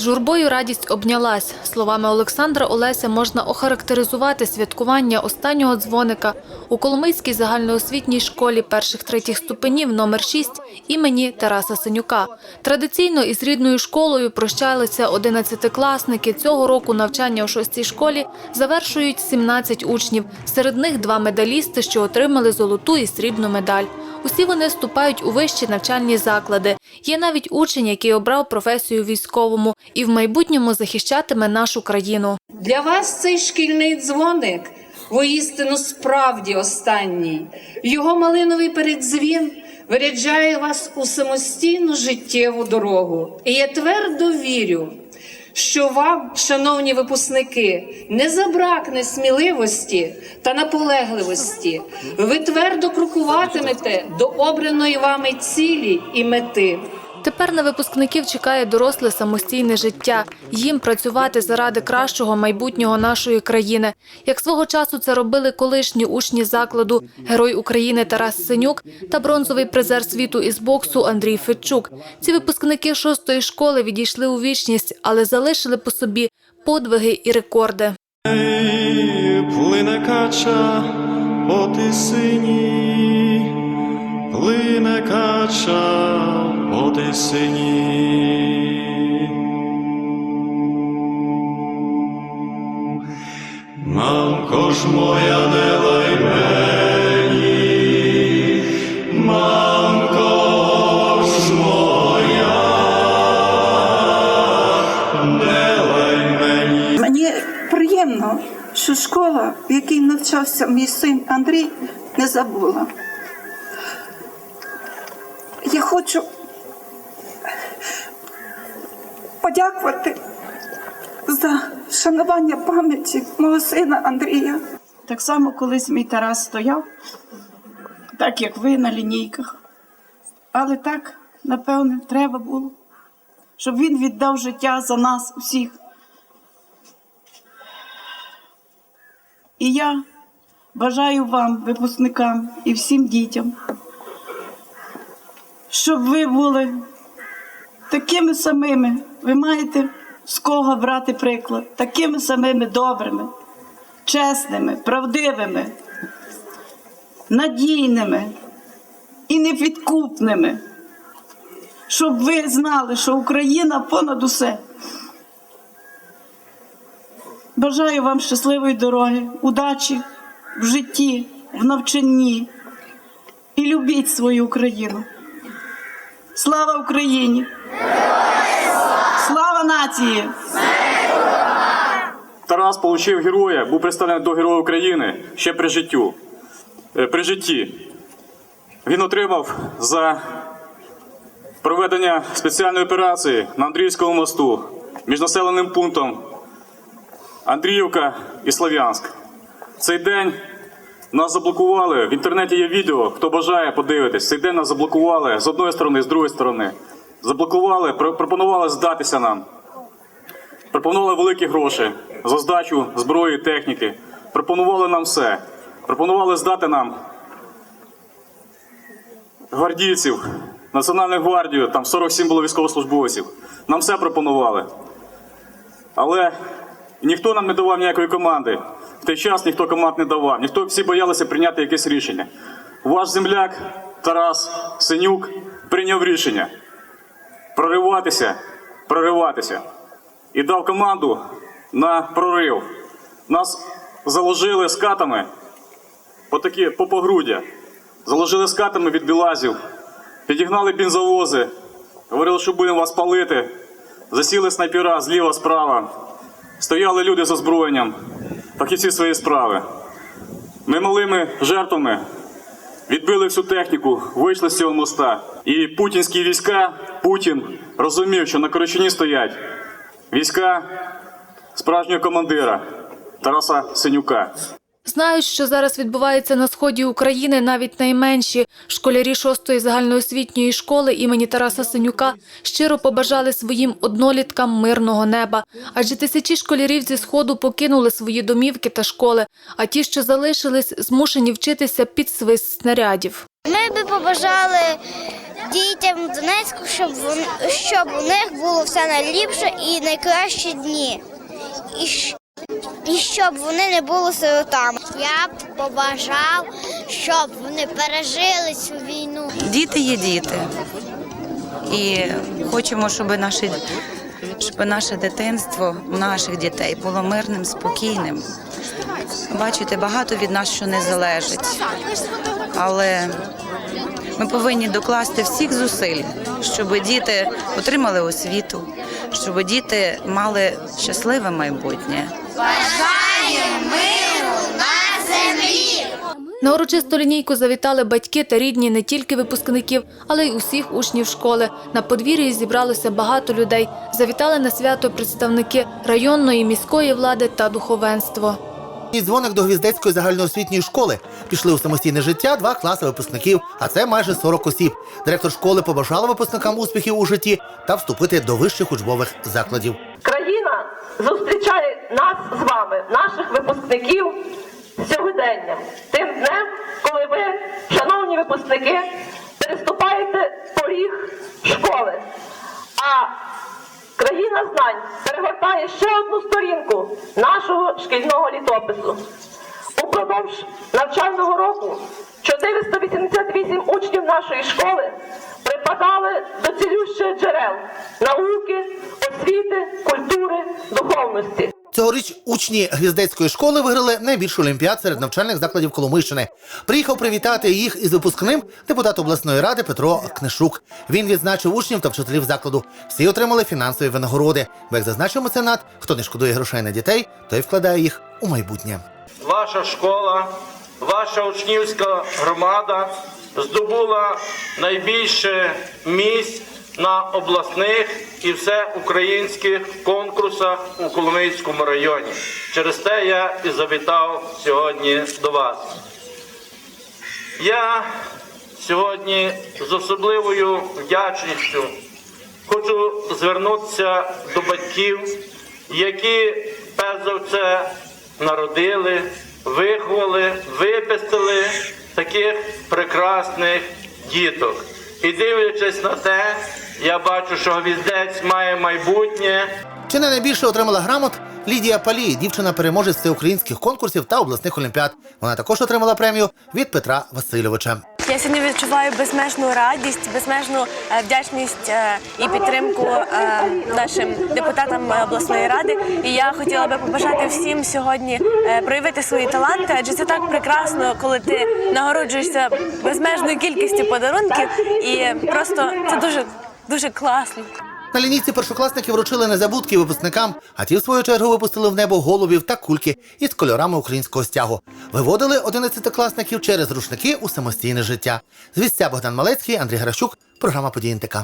Журбою радість обнялась. Словами Олександра Олеся можна охарактеризувати святкування останнього дзвоника у Коломийській загальноосвітній школі перших третіх ступенів номер 6 імені Тараса Синюка. Традиційно із рідною школою прощалися 11-класники. Цього року навчання у шостій школі завершують 17 учнів. Серед них два медалісти, що отримали золоту і срібну медаль. Усі вони вступають у вищі навчальні заклади. Є навіть учень, який обрав професію військовому і в майбутньому захищатиме нашу країну. Для вас цей шкільний дзвоник воістину справді останній. Його малиновий передзвін виряджає вас у самостійну життєву дорогу. І я твердо вірю, що вам, шановні випускники, не забракне сміливості та наполегливості. Ви твердо крокуватимете до обраної вами цілі і мети. Тепер на випускників чекає доросле самостійне життя. Їм працювати заради кращого майбутнього нашої країни. Як свого часу це робили колишні учні закладу Герой України Тарас Синюк та бронзовий призер світу із боксу Андрій Федчук. Ці випускники шостої школи відійшли у вічність, але залишили по собі подвиги і рекорди. Плине кача по тисині, плине кача по тисині. Мамко ж моя не лай мені, мамко ж моя, не лай мені. Мені приємно, що школа, в якій навчався мій син Андрій, не забула. Я хочу подякувати за шанування пам'яті мого сина Андрія. Так само колись мій Тарас стояв, так як ви на лінійках. Але так, напевне, треба було, щоб він віддав життя за нас усіх. І я бажаю вам, випускникам і всім дітям, щоб ви були такими самими. Ви маєте з кого брати приклад, такими самими добрими чесними, правдивими, надійними і непідкупними, щоб ви знали, що Україна понад усе. Бажаю вам щасливої дороги, удачі в житті, в навчанні і любіть свою Україну. Слава Україні! Слава нації! Тарас отримав героя, був представлений до Героя України ще при життю. е, При житті. Він отримав за проведення спеціальної операції на Андріївському мосту між населеним пунктом Андріївка і Слов'янськ. Цей день нас заблокували. В інтернеті є відео, хто бажає подивитись. Цей день нас заблокували з одної сторони, з другої сторони. Заблокували, пропонували здатися нам. Пропонували великі гроші за здачу зброї, техніки. Пропонували нам все. Пропонували здати нам гвардійців, Національну гвардію, там 47 було військовослужбовців. Нам все пропонували. Але ніхто нам не давав ніякої команди. В той час ніхто команд не давав. Ніхто всі боялися прийняти якесь рішення. Ваш земляк Тарас Синюк прийняв рішення прориватися, прориватися і дав команду на прорив. Нас заложили скатами по такі по погруддя. Заложили скатами від білазів, підігнали бензовози, говорили, що будемо вас палити. Засіли снайпера зліва, справа. Стояли люди з озброєнням, фахівці своєї справи. Ми малими жертвами відбили всю техніку, вийшли з цього моста. І путінські війська, Путін розумів, що на Корочині стоять війська справжнього командира Тараса Синюка. Знають, що зараз відбувається на сході України навіть найменші. Школярі шостої загальноосвітньої школи імені Тараса Синюка щиро побажали своїм одноліткам мирного неба. Адже тисячі школярів зі сходу покинули свої домівки та школи, а ті, що залишились, змушені вчитися під свист снарядів. Ми би побажали дітям Донецьку, щоб щоб у них було все найліпше і найкращі дні. І, і щоб вони не були сиротами. Я б побажав, щоб вони пережили цю війну. Діти є діти. І хочемо, щоб наше, щоб наше дитинство наших дітей було мирним, спокійним. Бачите, багато від нас що не залежить. Але ми повинні докласти всіх зусиль, щоб діти отримали освіту, щоб діти мали щасливе майбутнє. На урочисту лінійку завітали батьки та рідні не тільки випускників, але й усіх учнів школи. На подвір'ї зібралося багато людей. Завітали на свято представники районної міської влади та духовенство. І дзвоник до Гвіздецької загальноосвітньої школи. Пішли у самостійне життя два класи випускників, а це майже 40 осіб. Директор школи побажала випускникам успіхів у житті та вступити до вищих учбових закладів. Країна зустрічає нас з вами, наших випускників, сьогоденням, тим днем, коли ви, шановні випускники, переступаєте поріг школи. А країна знань перегортає ще одну сторінку нашого шкільного літопису. Упродовж навчального року 488 учнів нашої школи припадали до цілющих джерел науки, освіти, культури, духовності. Цьогоріч учні Гвіздецької школи виграли найбільшу олімпіад серед навчальних закладів Коломийщини. Приїхав привітати їх із випускним депутат обласної ради Петро Книшук. Він відзначив учнів та вчителів закладу. Всі отримали фінансові винагороди. Бо як зазначив меценат, хто не шкодує грошей на дітей, той вкладає їх у майбутнє. ваша школа, ваша учнівська громада здобула найбільше місць на обласних і всеукраїнських конкурсах у Коломийському районі. Через те я і завітав сьогодні до вас. Я сьогодні з особливою вдячністю хочу звернутися до батьків, які перш за все народили, виховали, випустили таких прекрасних діток. І дивлячись на те, я бачу, що гвіздець має майбутнє. Чи не найбільше отримала грамот Лідія Палій, дівчина переможець всеукраїнських конкурсів та обласних олімпіад. Вона також отримала премію від Петра Васильовича. Я сьогодні відчуваю безмежну радість, безмежну е, вдячність е, і підтримку е, нашим депутатам обласної ради. І я хотіла би побажати всім сьогодні проявити свої таланти, адже це так прекрасно, коли ти нагороджуєшся безмежною кількістю подарунків, і просто це дуже дуже класний. На лінійці першокласники вручили незабудки випускникам, а ті, в свою чергу, випустили в небо голубів та кульки із кольорами українського стягу. Виводили одинадцятикласників через рушники у самостійне життя. Звістя Богдан Малецький, Андрій Гращук, програма «Події НТК».